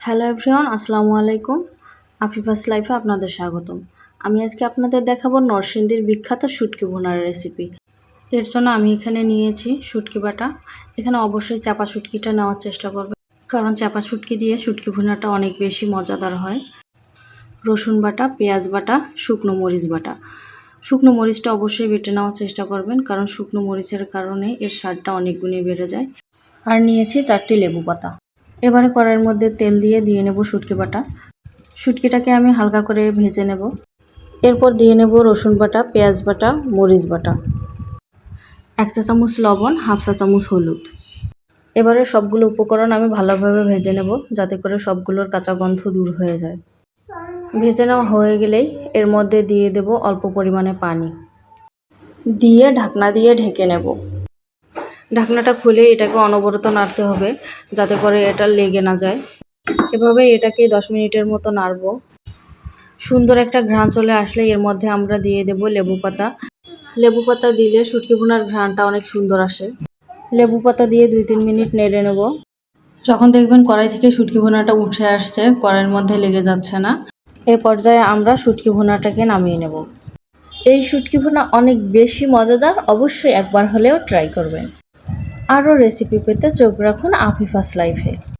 Hello everyone, আসসালামু আলাইকুম। আফিফাস লাইফে আপনাদের স্বাগতম। আমি আজকে আপনাদের দেখাবো নরসিংদীর বিখ্যাত শুটকি ভুনার রেসিপি এর জন্য আমি এখানে নিয়েছি শুটকি বাটা। এখানে অবশ্যই চাপা শুটকিটা নেওয়ার চেষ্টা করবে কারণ চাপা শুটকি দিয়ে শুটকি ভুনাটা অনেক বেশি মজাদার হয়। রসুন বাটা, পেঁয়াজ বাটা, শুকনো মরিচ বাটা। শুকনো মরিচটা অবশ্যই বেটে নেওয়ার চেষ্টা করবেন, কারণ শুকনো মরিচের কারণে এর স্বাদটা অনেক গুণে বেড়ে যায়। আর নিয়েছি চারটি লেবু পাতা। এবারে কড়াইয়ের মধ্যে তেল দিয়ে দিয়ে নেব শুটকি বাটা। শুটকিটাকে আমি হালকা করে ভেজে নেব। এরপর দিয়ে নেব রসুন বাটা, পেঁয়াজ বাটা, মরিচ বাটা। এক চা চামচ লবণ, হাফ চা চামচ হলুদ। এবারে সবগুলো উপকরণ আমি ভালোভাবে ভেজে নেব যাতে করে সবগুলোর কাঁচা গন্ধ দূর হয়ে যায়। ভেজে নেওয়া হয়ে গেলেই এর মধ্যে দিয়ে দেব অল্প পরিমাণে পানি। দিয়ে ঢাকনা দিয়ে ঢেকে নেব। ঢাকনাটা খুলে এটাকে অনবরত নাড়তে হবে যাতে করে এটা লেগে না যায়। এভাবে এটাকে দশ মিনিটের মতো নাড়ব। সুন্দর একটা ঘ্রাণ চলে আসলে এর মধ্যে আমরা দিয়ে দেব লেবু পাতা। লেবু পাতা দিলে শুটকি ভুনার ঘ্রাণটা অনেক সুন্দর আসে। লেবু পাতা দিয়ে দুই তিন মিনিট নেড়ে নেব। যখন দেখবেন কড়াই থেকে শুটকি ভুনাটা উঠে আসছে, কড়াইয়ের মধ্যে লেগে যাচ্ছে না, এ পর্যায়ে আমরা শুটকি ভুনাটাকে নামিয়ে নেব। এই শুটকি ভুনা অনেক বেশি মজাদার অবশ্যই একবার হলেও ট্রাই করবেন। আরও রেসিপি পেতে চোখ রাখুন আফিফাস লাইফে।